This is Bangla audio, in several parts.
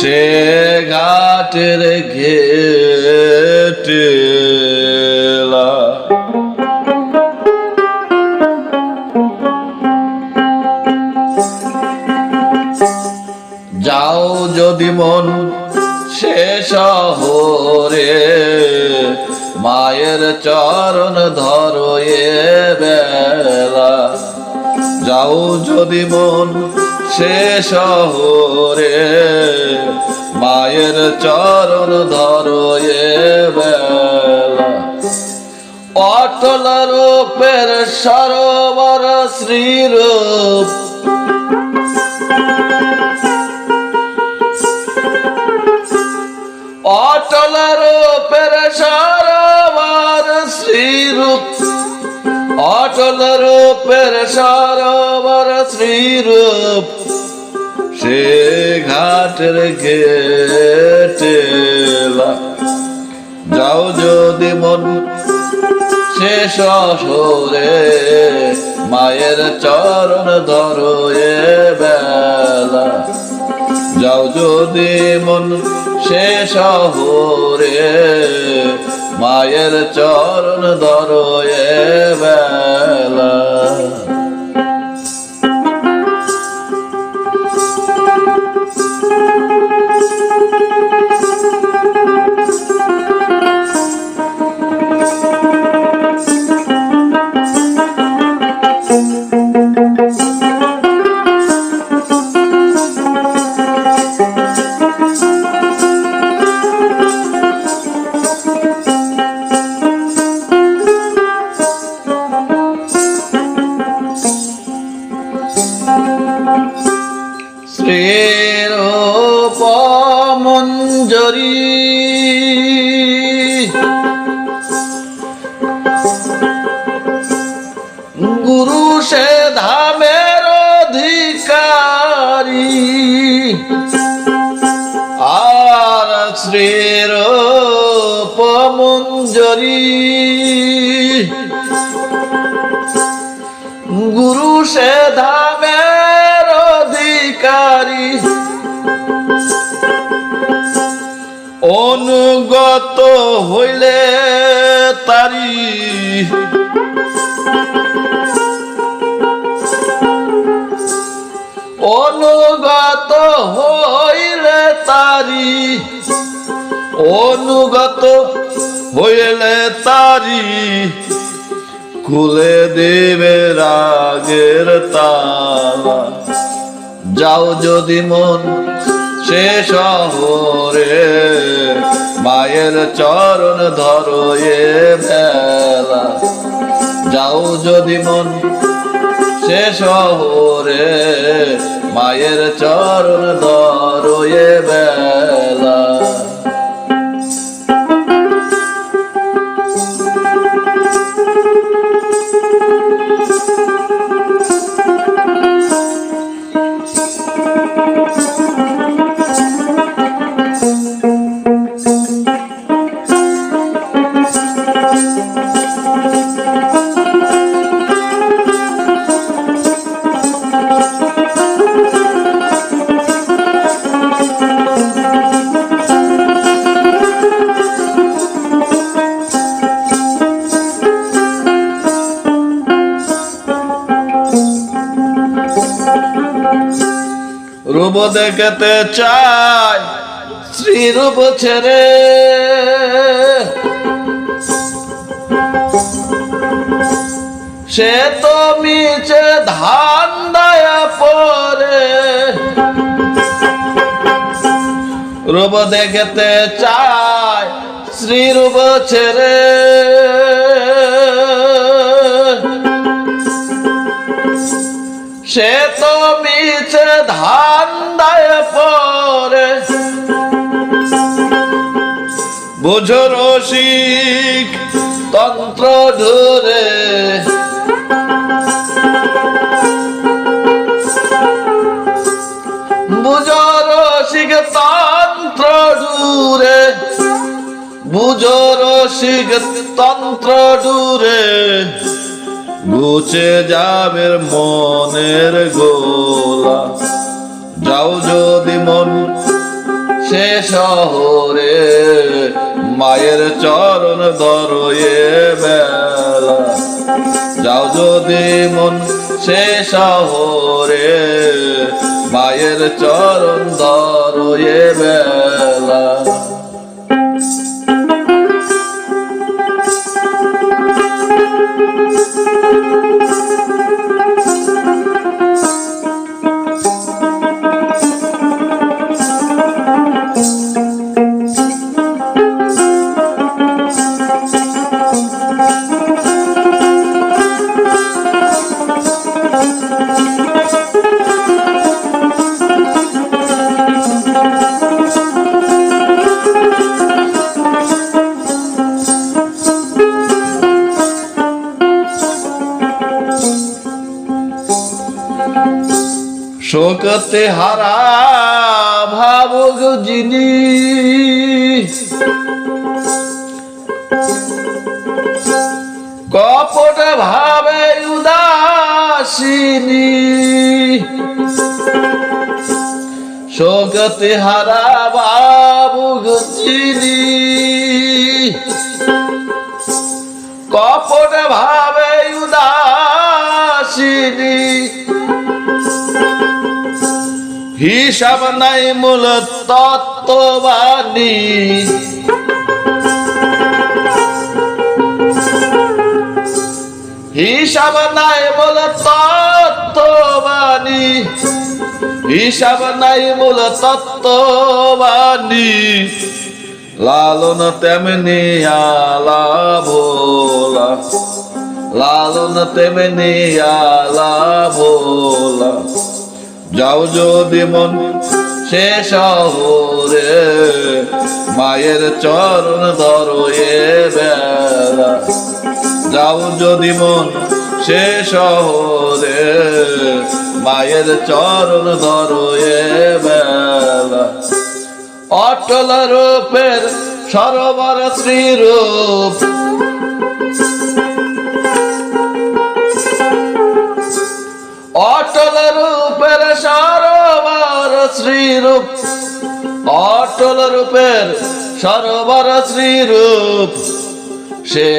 সে ঘাটের ঘেটেলা যাও যদি মন সে শহরে, মায়ের চরণ ধরো এ বেলা। যাও যদি মন সে শহরে মায়ের চরণ ধরো অটল রূপের সরোবর শ্রীরূপ। অটল রূপের সরোবর শ্রীরূপ। অটল রূপের সরোবর শ্রীরূপ। সে ঘাটের ঘেটেলা যাও যদি মন শেষ শহরে মায়ের চরণ ধরো এ বেলা। যাও যদি মন শেষ শহরে মায়ের চরণ ধরো এ বেলা। সে ধামের অধিকারী। অনুগত হইলে তারি। অনুগত হইলে তারি। অনুগত হইলে তারি। খুলে দেবে রাগের তালা। যাও যদি মন সে শহরে, মায়ের চরণ ধরো এ বেলা যাও যদি মন সে শহরে, মায়ের চরণ ধরো এ বেলা দেখতে চাই শ্রীরূপ ছেড়ে সে তো মিছে ধান দয়া পরে। রূপ দেখতে চাই শ্রীরূপ ছেড়ে সে তো ধান্দায় পরে। বুঝো রসিক তন্ত্র ধরে। বুঝো রসিক তন্ত্র দূরে বুঝো রসিক তন্ত্র দূরে গুছে যাবে মনের গোলা। যাও যদি মন সে শহরে, মায়ের চরণ ধরয়ে বেলা। যাও যদি মন সে শহরে, মায়ের চরণ ধরয়ে বেলা। শোকতে হারা ভাবুক যিনি কপট ভাবে উদাসিনী। শোকতে হারা ভাবুক যিনি কপট ভাবে উদাসিনী। হিসাব নাই মূল তত্ত্ববাণী। হিসাব নাই মূল তত্ত্ববাণী। হিসাব নাই মূল তত্ত্ববাণী। লালন তেমনি আলা ভোলা। লালন তেমনি আলা ভোলা। যাও যদি মন সে শহরে, মায়ের চরণ ধরো এ বেলা। যাও যদি মন সে শহরে, মায়ের চরণ ধরো এ বেলা। অটল রূপের সরোবর শ্রীরূপ। অটল রূপের সরোবর শ্রীরূপ। অটল রূপের সরোবর শ্রীরূপ। সে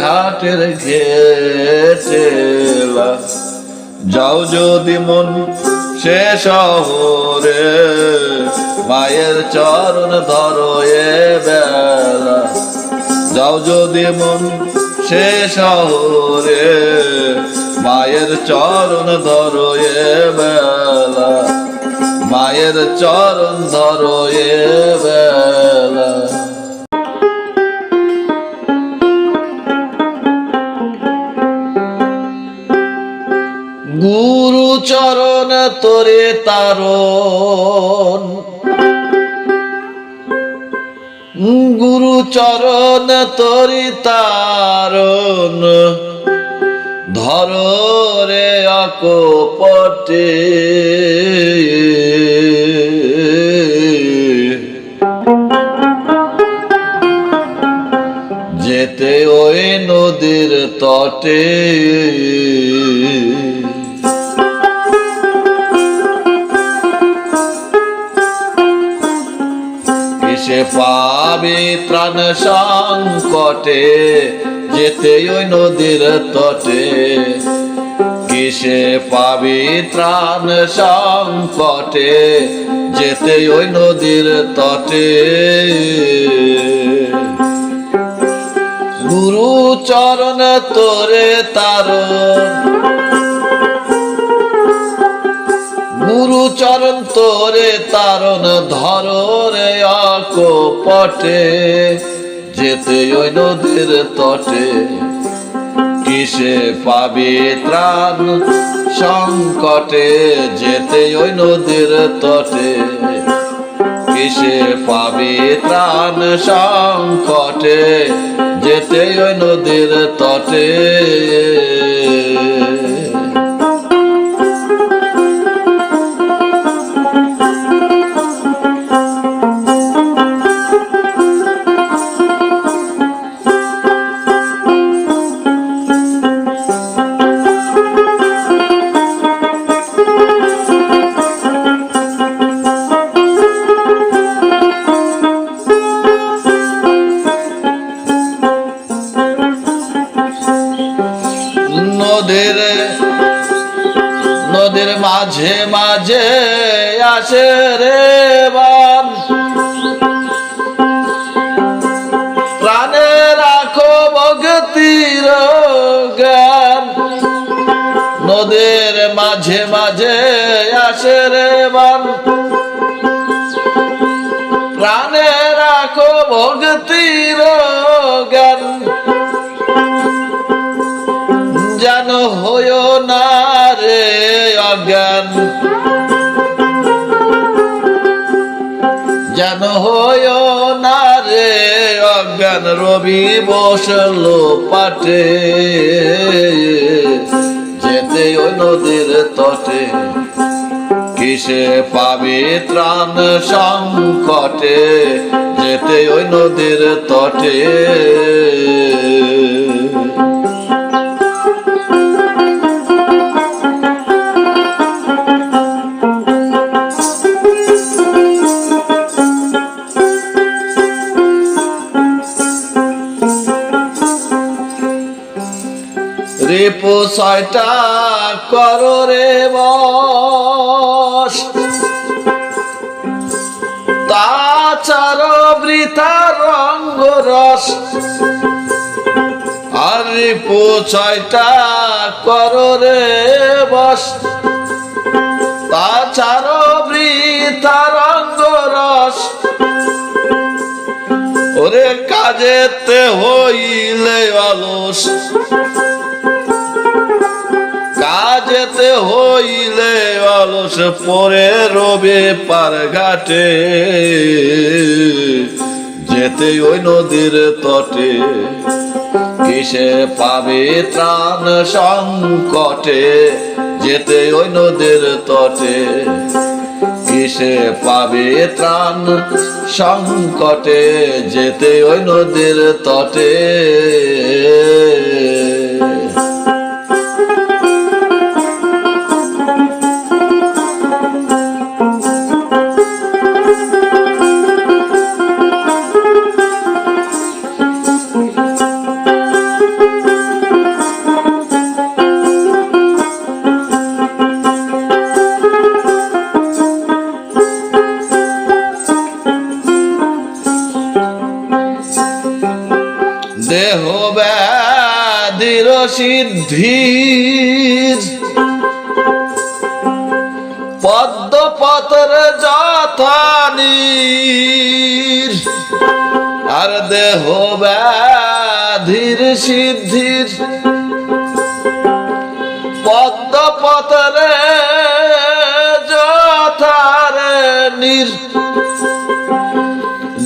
ঘাটের ঘেটেলা যাও যদি মন সে শহরে, মায়ের চরণ ধরো এ বেলা। যাও যদি মন সে শহরে মায়ের চরণ ধরো এ বেলা। মায়ের চরণ ধরো এ বেলা। গুরু চরণ তোরে তারণ। গুরু চরণ তোরি তারণ। ধর রে আকপটে যেতে ওই নদীর তটে। কিসে পাবি ত্রাণ সংকটে, যেতে ওই নদীর তটে। কিসে পাবি ত্রাণ সংকটে, যেতে ওই নদীর তটে। গুরু চরণ তোরে তার গুরু চরণ তোরে তারণ ধর রে পটে যেতে ওই নদীর তটে। কিসে পাবে ত্রাণ? সংকটে যেতে ওই নদীর তটে। কিসে পাবে ত্রাণ? সংকটে যেতে ওই নদীর তটে। রাখো ভক্তির জ্ঞান যেন হইও না রে অজ্ঞান। যেন হইও না রে অজ্ঞান, রবি বসল পাটে। যেতে ওই নদীর তটে। কিসে পাবে ত্রাণ সংকটে যেতে ওই নদীর তটে। রিপু ছয়টা করো রে বস তাছাড় বৃথা রঙ্গ রস আর রিপু ছয়টা করো রে বস। তাছাড় বৃথা রঙ্গ রস ওরে কাজেতে হইলে অলস। কাজেতে হইলে অলস পরে রবে পার ঘাটে। যেতে ওই নদীর তটে, কিসে পাবে ত্রাণ সংকটে? যেতে ওই নদীর তটে, কিসে পাবে ত্রাণ সংকটে? যেতে ওই নদীর তটে। সিদ্ধির পদ্ম পতর যথানীর আর দেহ ব্যাধির সিদ্ধির। পদ্ম পতরে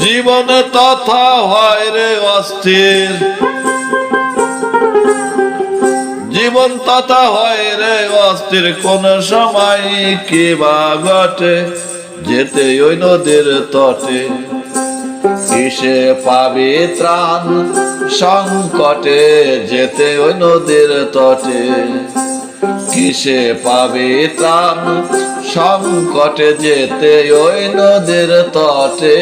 জীবন তথা হয় রে অস্থির। জীবন তথা হয় রে অস্থির কোন সময়। কি বা ঘটে? যেতে ওই নদীর তটে। কিসে পাবে ত্রাণ? সংকটে যেতে ওই নদীর তটে। কিসে পাবে ত্রাণ? সংকটে যেতে ওই নদীর তটে।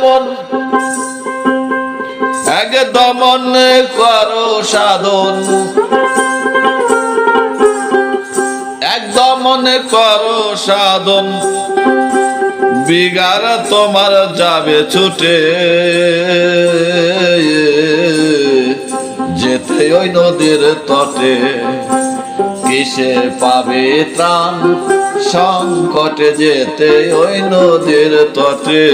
মন। একদম করো সাধন। একদম করো সাধন। বিগার তোমার যাবে ছুটে। যেতে ওই নদীর তটে। কিসে পাবে ত্রাণ। সংকটে যেতে ওই নদীর তটে।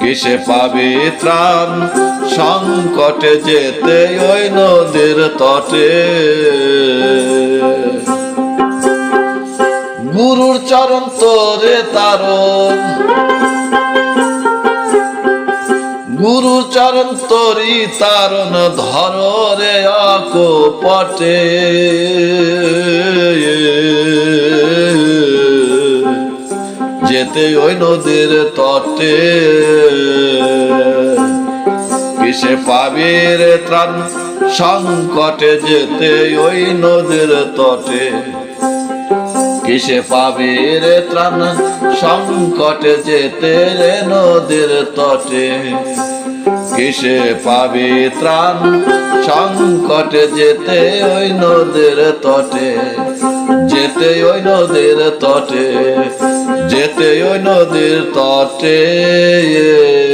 কিসে পাবে ত্রাণ? সংকটে যেতে ওই নদীর তটে। গুরুর চরণ তোরে তারণ। গুরুর চরণ তোরি তারণ ধর রে পটে। যেতে ওই নদীর তটে। কিসে পাবে রে ত্রাণ সংকটে যেতে ওই নদীর তটে। কিসে পাবে রে ত্রাণ? সংকটে যেতে রে নদীর তটে। কিসে পাবে ত্রাণ? সংকটে যেতে ওই নদীর তটে। যেতে ওই নদীর তটে। যেতে ওই নদীর তটে।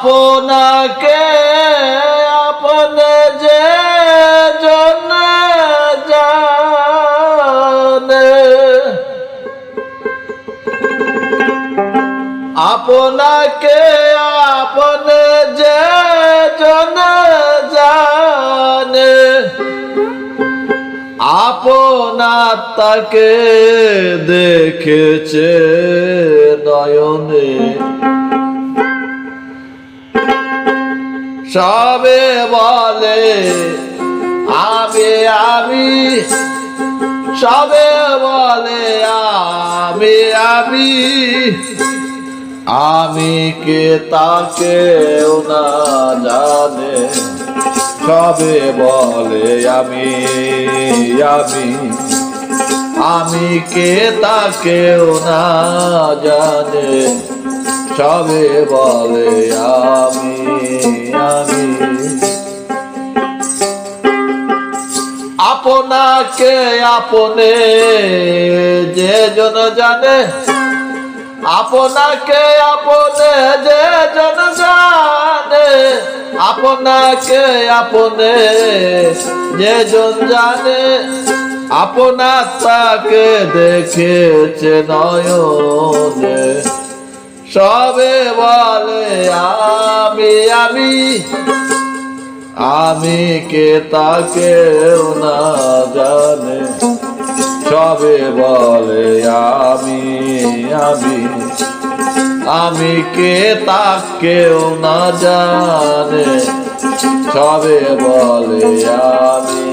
আপনাকে আপন যে জন আপনাকে আপন যে জন জানে। আপনার তাকে দেখেছে নয়নে। সবে বলে আমি আমি। সবে বলে আমি আমি। আমি কে তাকে না জানে। সবে বলে আমি আমি। আমি কে তাকেও না জানে। সবে বলে আমি। আমি আপনাকে, আপনে, যে জন জানে। আপনাকে, আপনে, যে জন জানে। আপনাকে, আপনে, যে জন জানে। আপনার তাকে দেখেছে নয়নে। সবে বলে আমি আমি আমি কে তাকে না জানে। সবে বলে আমি আমি আমি কে তাকেও না জানে। সবে বলে আমি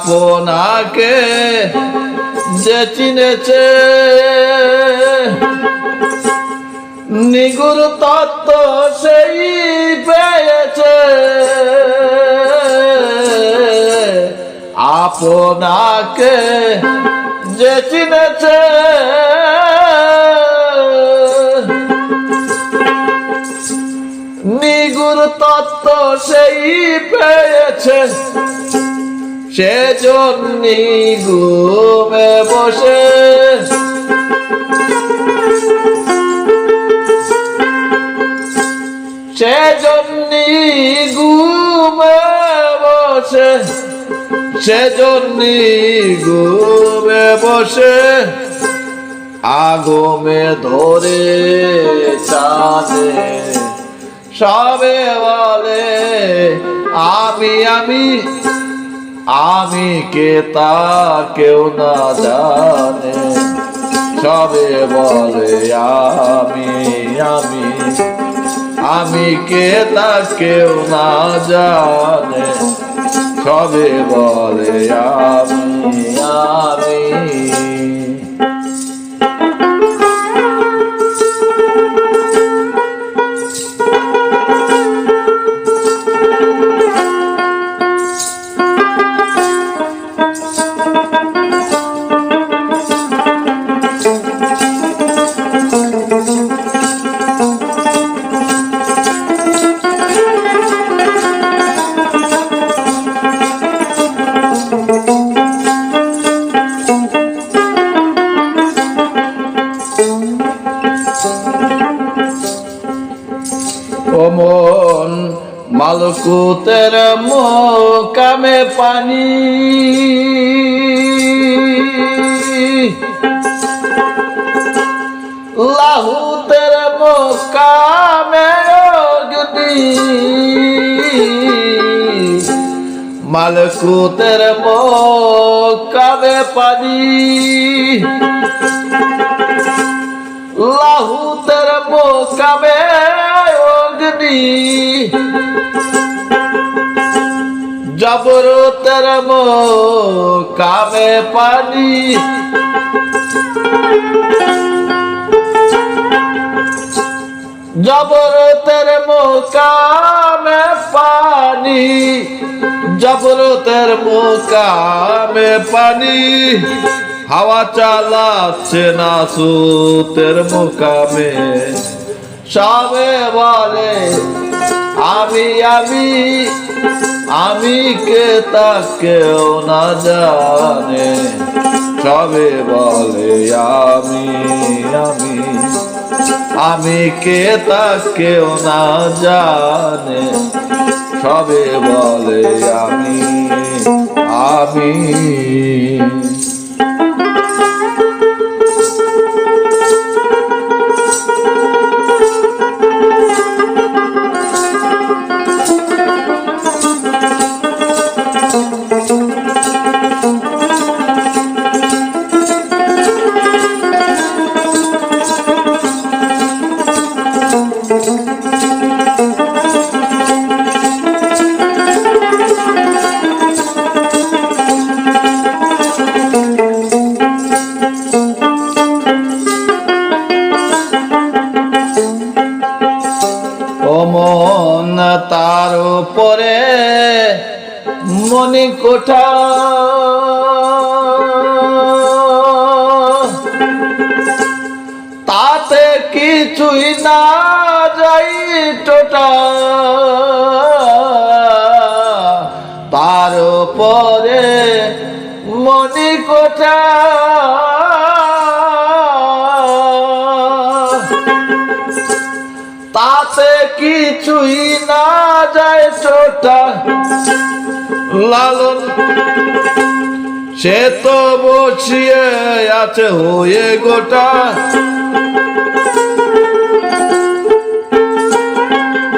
আপনাকে যে চিনেছে নিগুর তত্ত্ব সেই পেয়েছে। আপনাকে যে চিনেছে নিগুর তত্ত্ব সেই পেয়েছে। সেজন্য ঘুমে বসে। সেজন্যি ঘুমে বসে। সেজন্যি ঘুমে বসে। আগমে ধরে চাঁদে সবে বলে, আমি আমি আমি কে তা কেউ না জানে। সবে বলে আমি আমি আমি কে তা কেউ না জানে। সবে বলে আমি আমি। মালকুতের মোকামে পানি লাহুতের মোকামে অগ্নি। জবরতের মোকামে পানি জবরতের মোকামে পানি, জবরতের মোকামে পানি। হাওয়া চালাচ্ছে না সুতের মোকামে। সবে বলে, আমি আমি আমি কে তা কেউ না জানে। সবে বলে, আমি আমি। আমি কে তা কেউ না জানে। সবে বলে আমি আমি। উপরে মনি কোঠা তাতে কিছুই না যাই টোটা। তার পরে মনি কোঠা তাতে কিছুই না যায় ছোটা। লালন, সে তো বসিয়ে আছে হয়ে গোটা।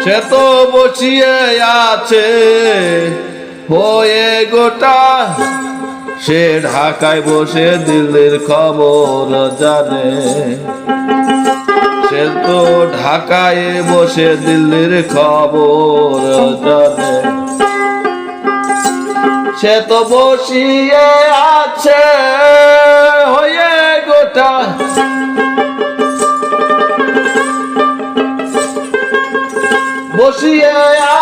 সে তো বসিয়ে আছে হয়ে গোটা। সে ঢাকায় বসে দিল্লির খবর জানে। সে তো ঢাকায় বসে দিল্লির খবর জানে। সে তো বসিয়ে আছে হয়ে গোটা। বসিয়ে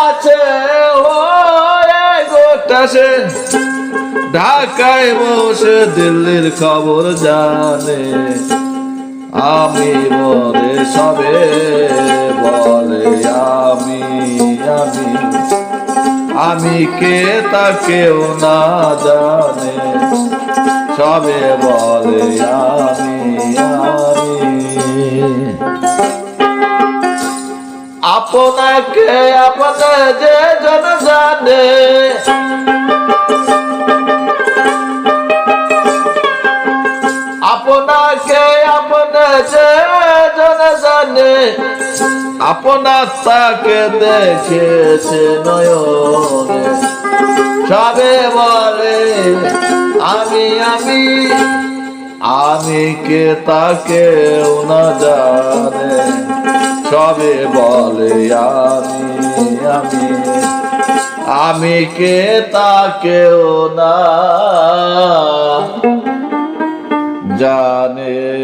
আছে হয়ে গোটা সে। ঢাকায় বসে দিল্লির খবর জানে। আমি বলে সবে বলে আমি আমি। আমি কে তা কেউ না জানে, সবে বলে আমি আমি। আপনাকে আপনে যে জন জানে, আপনাকে জন আপনার তাকে দেখেছে নয়নে। সবে বলে, আমি আমি আমি কে তাকে না জানে। সবে বলে, আমি আমি আমি কে তাকেও না জানে।